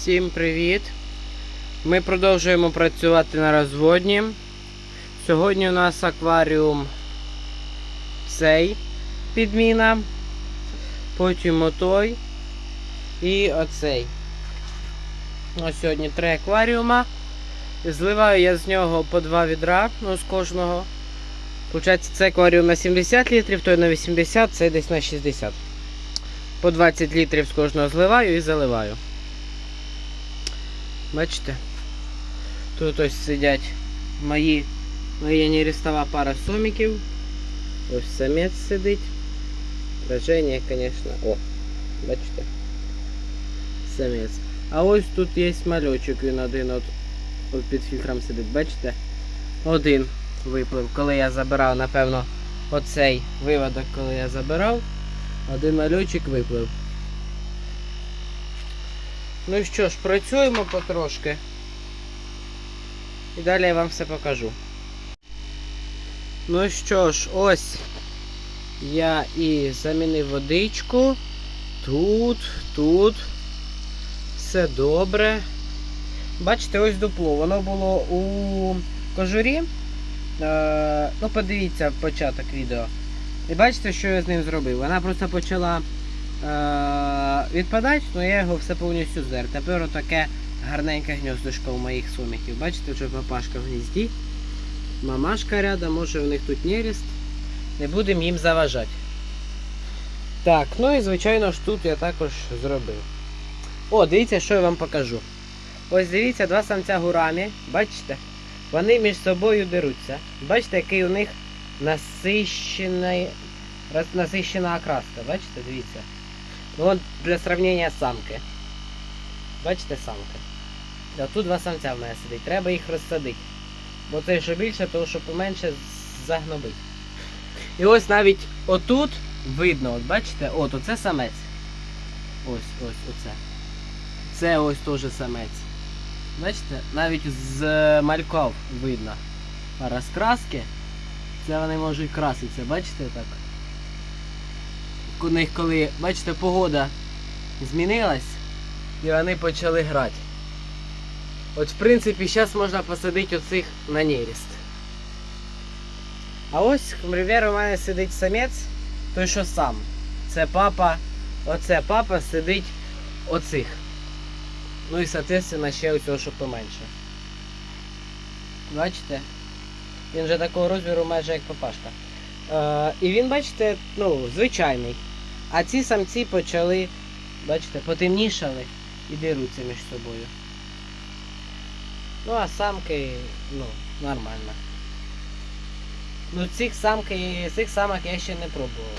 Всім привіт! Ми продовжуємо працювати на розводні. Сьогодні у нас акваріум цей підміна, потім отой і оцей. Ось сьогодні три акваріума. Зливаю я з нього по два відра, ну з кожного. Получається, це акваріум на 70 літрів, той на 80, цей десь на 60. По 20 літрів з кожного зливаю і заливаю. Бачите? Тут ось сидять мої моя нерестова пара соміків. Ось самець сидить. Враження, звісно. О, бачите? Самець. А ось тут є мальочок, він один от, от під фільтром сидить. Бачите? Один виплив. Коли я забирав, напевно, оцей виводок, коли я забирав, один мальочок виплив. Ну що ж, працюємо потрошки. І далі я вам все покажу. Ну що ж, ось я і замінив водичку. Тут, тут. Все добре. Бачите, ось дупло. Воно було у кожурі. Е, ну, подивіться початок відео. І бачите, що я з ним зробив? Вона просто почала е, відпадати, але я його все повністю здер. Тепер отаке гарненьке гніздочко у моїх суміків. Бачите, вже папашка в гнізді. Мамашка рядом, може у них тут нерест. Не будемо їм заважати. Так, ну і звичайно ж тут я також зробив. О, дивіться, що я вам покажу. Ось дивіться, два самця гурамі, бачите? Вони між собою деруться. Бачите, який у них насищений, насищена окраска. Бачите, дивіться. Ну, от для сравнення самки. Бачите самка? А тут два самця в мене сидить. Треба їх розсадити. Бо це що більше, то що поменше загнобить. І ось навіть отут видно, от бачите, от оце самець. Ось, ось, оце. Це ось теж самець. Бачите, навіть з е, мальков видно. А розкраски. Це вони можуть краситися, бачите так? У них коли, бачите, погода змінилась і вони почали грати. От в принципі зараз можна посадити оцих на нерест. А ось, наприклад, у мене сидить самець, той що сам. Це папа, оце папа сидить оцих. Ну і, соответственно, ще ось цього, що поменше. Бачите? Він вже такого розміру майже як папашка. Е, і він, бачите, ну, звичайний. А ці самці почали, бачите, потемнішали і деруться між собою. Ну, а самки, ну, нормально. Ну, цих самки, цих самок я ще не пробував.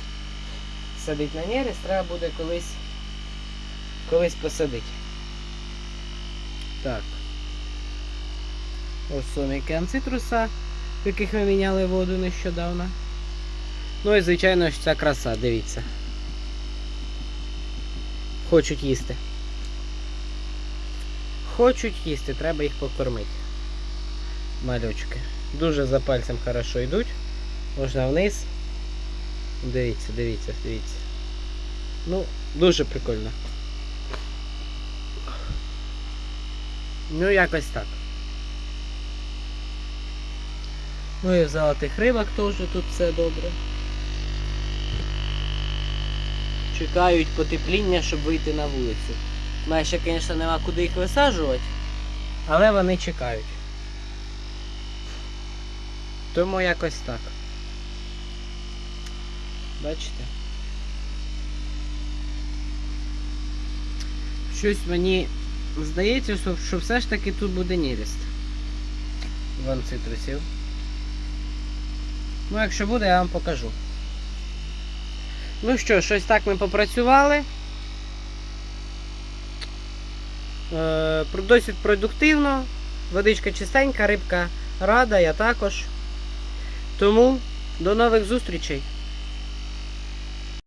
Садить на нерест, треба буде колись колись посадити. Так. Ось соміки анцитруса, в яких ми міняли воду нещодавно. Ну і звичайно ж ця краса, дивіться. Хочуть їсти. Хочуть їсти, треба їх покормити. Малючки. Дуже за пальцем хорошо йдуть. Можна вниз. Дивіться, дивіться, дивіться. Ну, дуже прикольно. Ну, якось так. Ну і в золотих рибок теж тут все добре. Чекають потепління, щоб вийти на вулицю. Мене ще, звісно, нема куди їх висаджувати, але вони чекають. Тому якось так. Бачите? Щось мені здається, що, все ж таки тут буде нерест. Вон цитрусів. Ну, якщо буде, я вам покажу. Ну що, щось так ми попрацювали. Е, досить продуктивно. Водичка чистенька, рибка рада, я також. Тому до нових зустрічей.